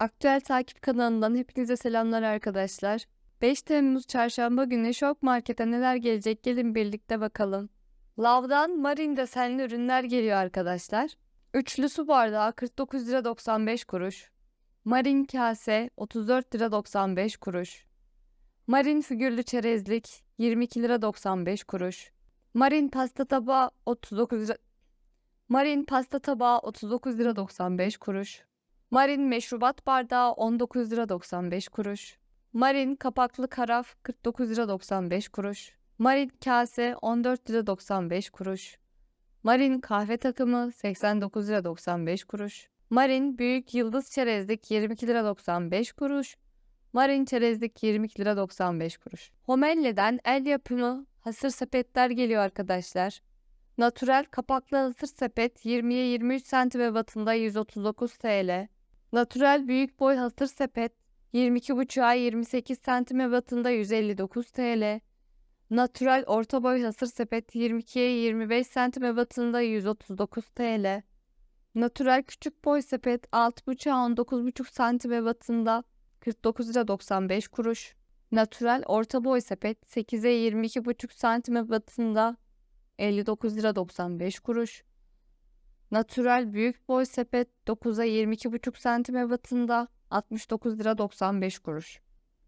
Aktüel Takip kanalından hepinize selamlar arkadaşlar. 5 Temmuz Çarşamba günü Şok Market'e neler gelecek gelin birlikte bakalım. Lav'dan Marin desenli ürünler geliyor arkadaşlar. Üçlü su bardağı 49 lira 95 kuruş. Marin kase 34 lira 95 kuruş. Marin figürlü çerezlik 22 lira 95 kuruş. Marin pasta tabağı 39 lira Marin pasta tabağı 39 lira 95 kuruş. Marin meşrubat bardağı 19 lira 95 kuruş. Marin kapaklı karaf 49 lira 95 kuruş. Marin kase 14 lira 95 kuruş. Marin kahve takımı 89 lira 95 kuruş. Marin büyük yıldız çerezlik 22 lira 95 kuruş. Marin çerezlik 22 lira 95 kuruş. Homelle'den el yapımı hasır sepetler geliyor arkadaşlar. Natürel kapaklı hasır sepet 20'ye 23 cm wattında 139 TL. Natürel büyük boy hasır sepet 22,5'a 28 cm wattında 159 TL. Natürel orta boy hasır sepet 22'ye 25 cm wattında 139 TL. Natürel küçük boy sepet 6,5'a 19,5 cm wattında 49 lira 95 kuruş. Natürel orta boy sepet 8'e 22,5 cm wattında 59 lira 95 kuruş. Natürel büyük boy sepet 9'a 22,5 cm wattında 69 lira 95 kuruş.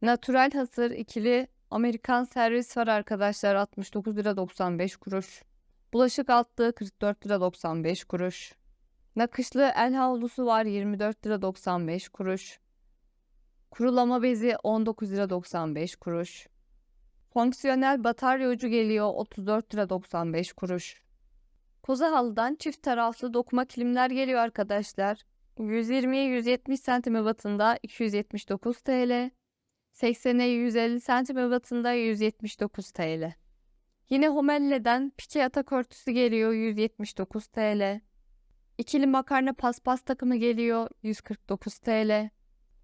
Natürel hasır ikili Amerikan servis var arkadaşlar 69 lira 95 kuruş. Bulaşık altlığı 44 lira 95 kuruş. Nakışlı el havlusu var 24 lira 95 kuruş. Kurulama bezi 19 lira 95 kuruş. Fonksiyonel batarya ucu geliyor 34 lira 95 kuruş. Koza halıdan çift taraflı dokuma kilimler geliyor arkadaşlar. 120'ye 170 cm wattında 279 TL. 80'e 150 cm wattında 179 TL. Yine Homelle'den pike yatak örtüsü geliyor 179 TL. İkili makarna paspas takımı geliyor 149 TL.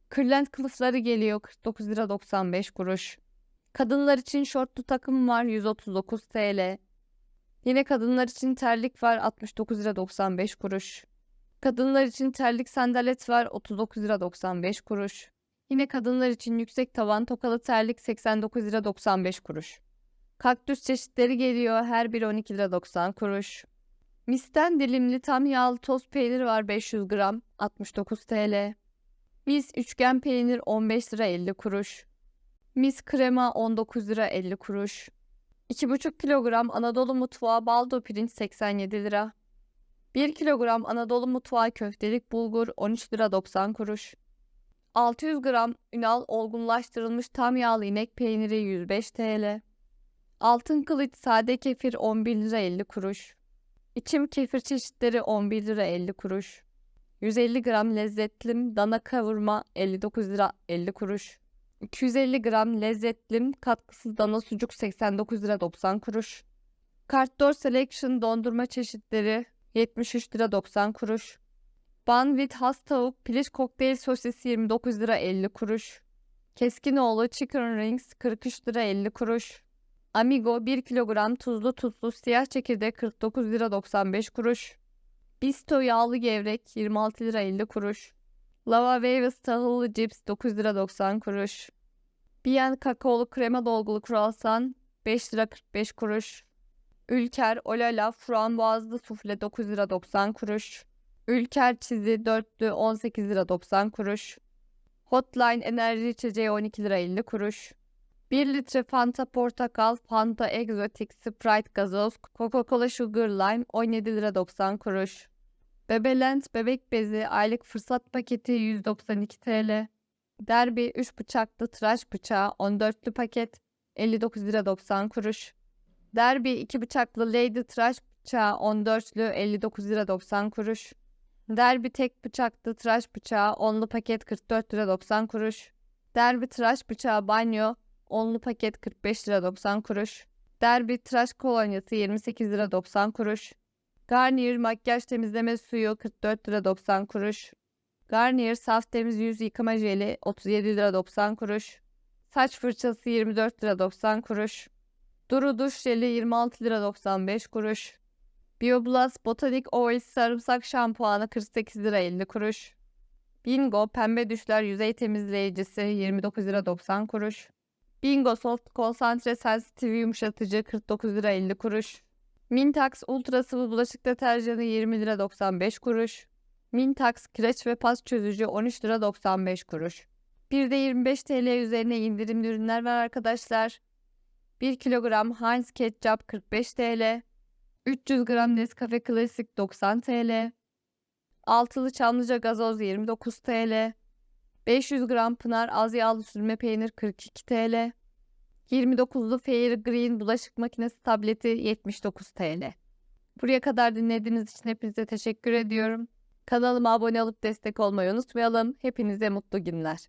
Kırlent kılıfları geliyor 49 lira 95 kuruş. Kadınlar için şortlu takım var 139 TL. Yine kadınlar için terlik var 69 lira 95 kuruş. Kadınlar için terlik sandalet var 39 lira 95 kuruş. Yine kadınlar için yüksek tavan tokalı terlik 89 lira 95 kuruş. Kaktüs çeşitleri geliyor her biri 12 lira 90 kuruş. Misten dilimli tam yağlı toz peynir var 500 gram 69 TL. Mis üçgen peynir 15 lira 50 kuruş. Mis krema 19 lira 50 kuruş. 2,5 kilogram Anadolu mutfağı baldo pirinç 87 lira. 1 kilogram Anadolu mutfağı köftelik bulgur 13 lira 90 kuruş. 600 gram Ünal olgunlaştırılmış tam yağlı inek peyniri 105 TL. Altın kılıç sade kefir 11 lira 50 kuruş. İçim kefir çeşitleri 11 lira 50 kuruş. 150 gram lezzetlim dana kavurma 59 lira 50 kuruş. 250 gram lezzetlim katkısız dana sucuk 89 lira 90 kuruş. Cartdoor Selection dondurma çeşitleri 73 lira 90 kuruş. Banvit has tavuk piliç kokteyl sosisi 29 lira 50 kuruş. Keskinoğlu chicken rings 43 lira 50 kuruş. Amigo 1 kilogram tuzlu tuzlu siyah çekirdek 49 lira 95 kuruş. Bisto yağlı gevrek 26 lira 50 kuruş. Lava Waves tahıllı cips 9 lira 90 kuruş. Bien kakaolu krema dolgulu kruvasan 5 lira 45 kuruş. Ülker Olala frambuazlı sufle 9 lira 90 kuruş. Ülker çizi dörtlü 18 lira 90 kuruş. Hotline enerji içeceği 12 lira 50 kuruş. 1 litre Fanta portakal, Fanta egzotik, Sprite gazoz, Coca-Cola Sugar Lime 17 lira 90 kuruş. Bebelent bebek bezi aylık fırsat paketi 192 TL. Derby 3 bıçaklı tıraş bıçağı 14'lü paket 59 lira 90 kuruş. Derby 2 bıçaklı lady tıraş bıçağı 14'lü 59 lira 90 kuruş. Derby tek bıçaklı tıraş bıçağı 10'lu paket 44 lira 90 kuruş. Derby tıraş bıçağı banyo 10'lu paket 45 lira 90 kuruş. Derby tıraş kolonyası 28 lira 90 kuruş. Garnier makyaj temizleme suyu 44 lira 90 kuruş. Garnier saf temiz yüz yıkama jeli 37 lira 90 kuruş. Saç fırçası 24 lira 90 kuruş. Duru duş jeli 26 lira 95 kuruş. BioBlast Botanik Oil sarımsak şampuanı 48 lira 50 kuruş. Bingo pembe düşler yüzey temizleyicisi 29 lira 90 kuruş. Bingo soft konsantre sensitif yumuşatıcı 49 lira 50 kuruş. Mintax ultra sıvı bulaşık deterjanı 20 lira 95 kuruş. Mintax kireç ve pas çözücü 13 lira 95 kuruş. Bir de 25 TL üzerine indirimli ürünler var arkadaşlar. 1 kilogram Heinz ketçap 45 TL. 300 gram Nescafe Klasik 90 TL. Altılı Çamlıca gazoz 29 TL. 500 gram Pınar az yağlı sürme peynir 42 TL. 29'lu Fair Green bulaşık makinesi tableti 79 TL. Buraya kadar dinlediğiniz için hepinize teşekkür ediyorum. Kanalıma abone olup destek olmayı unutmayalım. Hepinize mutlu günler.